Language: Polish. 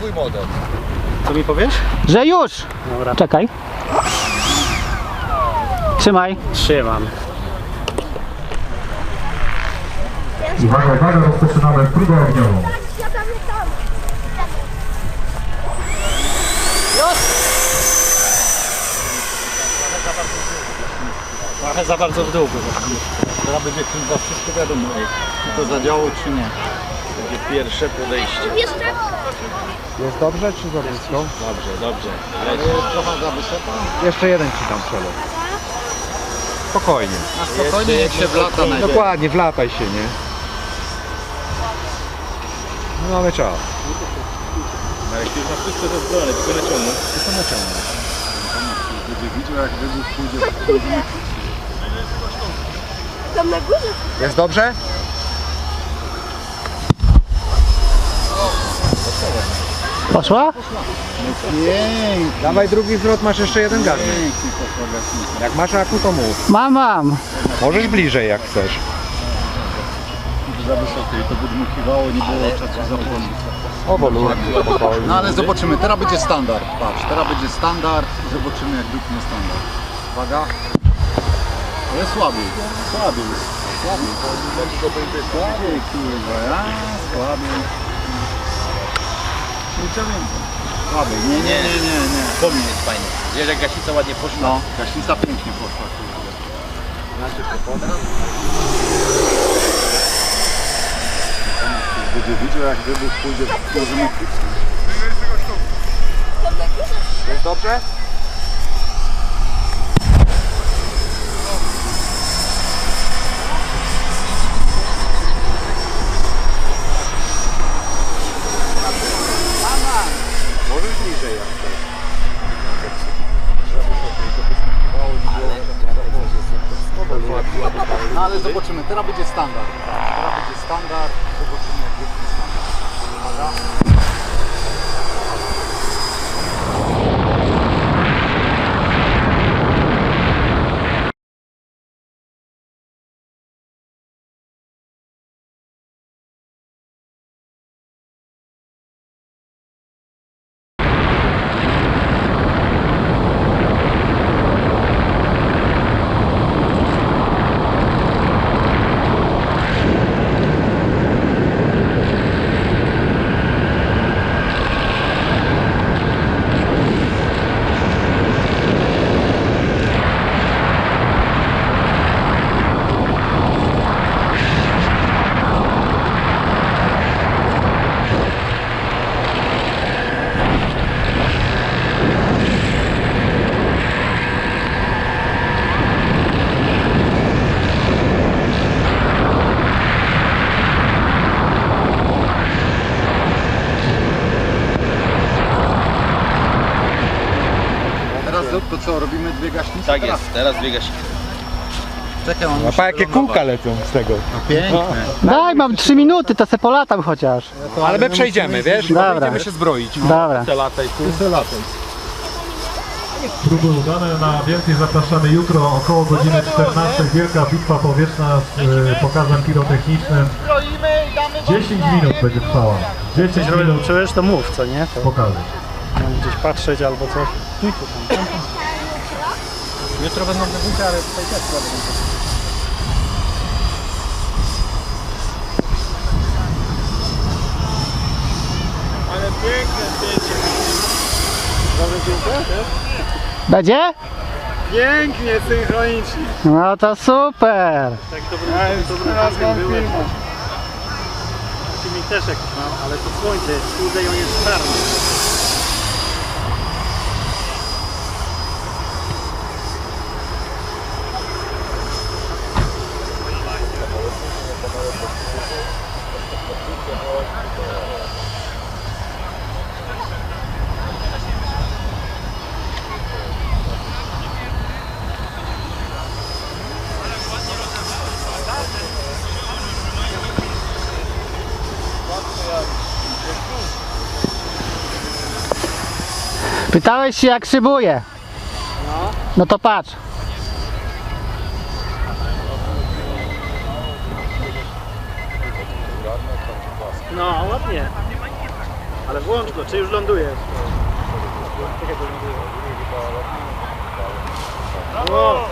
twój model. Co mi powiesz? Że już! Dobra. Czekaj. Trzymaj. Trzymam. Uwaga, uwaga, rozpoczynamy próbę ogniową. Trochę za bardzo w dół Teraz będzie chyba wszystko wiadomo, czy to zadziałało czy nie. Będzie pierwsze podejście. Jest dobrze czy za blisko? Dobrze, dobrze. Ale jest trochę za wysoko. Jeszcze jeden ci tam przelot. Spokojnie. Spokojnie, niech się wlata na Dokładnie, wlataj się, nie? No mamy czas. Ale jak już na wszystko zezbrojone, tylko naciągnąć. Tylko naciągnąć. Będzie widział jak wybuch pójdzie. Tam na górze Jest dobrze? Poszła? Dawaj drugi zwrot, masz jeszcze jeden garnek. Jak masz aku, to mów. Mam, mam. Możesz bliżej jak chcesz. Za wysokie i to wydmuchiwało, nie było czasu zapłonić. Powolutku, spokojnie. No ale zobaczymy, teraz będzie standard. Patrz, teraz będzie standard i zobaczymy jak dupnie standard. Uwaga. Jest słabiej. Słabiej. Słabiej. Słabiej, kurwa, ja? Słabiej. Więcej. Słabiej. Nie, nie, nie, nie, nie. To mnie jest fajne. Wiesz jak gaśnica ładnie poszła? No, gaśnica pięknie poszła, kurde. Będzie widział jak wybuch pójdzie, możemy Jest dobrze? Ale zobaczymy, teraz będzie standard. Teraz będzie standard, zobaczymy jak będzie standard. Uwaga. Tak teraz? jest, teraz dwie gaśnice. Czekaj, on A musi pa jakie wylądować. kółka lecą z tego. Piękne. Daj, mam 3 minuty, to se polatam chociaż. Ale my przejdziemy, wiesz? Dobra. Będziemy się zbroić. Dobra. Próby udane, na więcej zapraszamy jutro około godziny 14. Wielka bitwa powietrzna z e, pokazem pirotechnicznym. 10 minut będzie trwała. 10 Coś minut uczyłeś, to mów, co nie? To pokażę. mam gdzieś patrzeć albo coś. Jutro będą wybuchy, ale tutaj też będą. Będzie? Pięknie, synchronicznie. No to super. Tak to był dobry razem byłem. Filmik też jakiś mam, ale to słońce jest, kurde i on jest czarny. Pytałeś się jak szybuje. No to patrz. No, ładnie. Ale włącz go, czy już lądujesz? O,